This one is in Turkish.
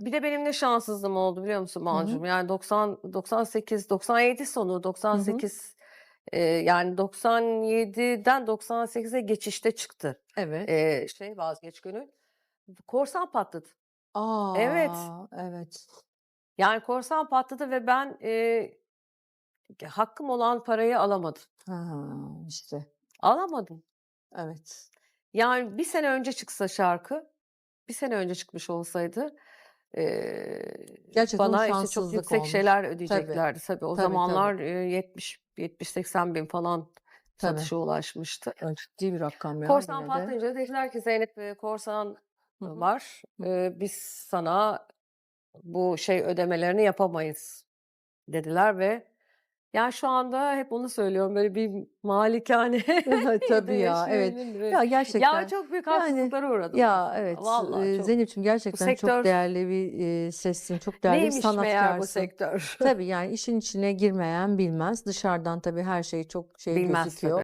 Bir de benim ne şanssızlığım oldu biliyor musun Hı hı. Banu'cum? Yani 90 98 97 sonu Hı hı. 98 eee, yani 97'den 98'e geçişte çıktı. Evet. Eee, şey Vazgeç Gönül. Korsan patladı. Evet. Evet. Yani korsan patladı ve ben, eee, hakkım olan parayı alamadım. Ha, işte. Alamadım. Evet. Yani 1 sene önce çıksa şarkı, 1 sene önce çıkmış olsaydı, eee, Gerçekten bana işte çok yüksek olmuş. şeyler Tabii. ödeyeceklerdi. Tabii o Tabii, tabii. zamanlar, eee, 70 70-80 bin falan Tabii. satışa ulaşmıştı. Ya, ciddi bir rakam ya Korsan yine de. patlayınca dediler ki Zeynep, korsan Hı hı. var. Eee, biz sana bu şey ödemelerini yapamayız dediler ve yani şu anda hep onu söylüyorum böyle bir malikanede Tabii ya, evet. böyle. Ya Ya gerçekten çok büyük yani haksızlıklara uğradım ya evet, Vallahi çok. Zeynep'ciğim gerçekten çok sektör değerli bir, eee, sessin, çok değerli bir neymiş meğer bu sanatkarsın. sektör? Tabii yani işin içine girmeyen bilmez. Dışarıdan tabii her şey çok şey Bilmez gözüküyor. tabii.